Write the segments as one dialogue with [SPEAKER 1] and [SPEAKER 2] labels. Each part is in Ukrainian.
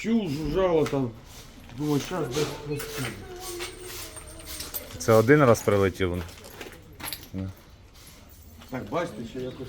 [SPEAKER 1] чув, жужжало там. Думаю, зараз десь.
[SPEAKER 2] Це один раз прилетів.
[SPEAKER 1] Так, бачите, ще якось.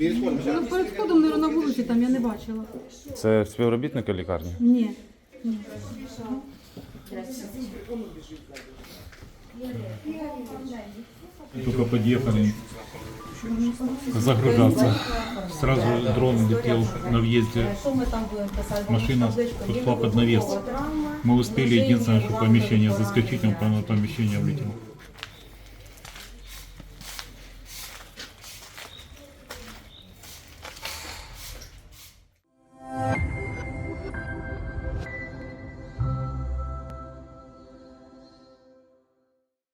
[SPEAKER 3] Ну, перед входом, мабуть, на вулиці там я не бачила.
[SPEAKER 2] Це співробітники лікарні?
[SPEAKER 3] Ні.
[SPEAKER 4] Только подъехали загружаться. Сразу дрон летел на въезде. Машина пошла под навес. Мы успели единственное, что помещение заскочить, он прямо в помещение влетел.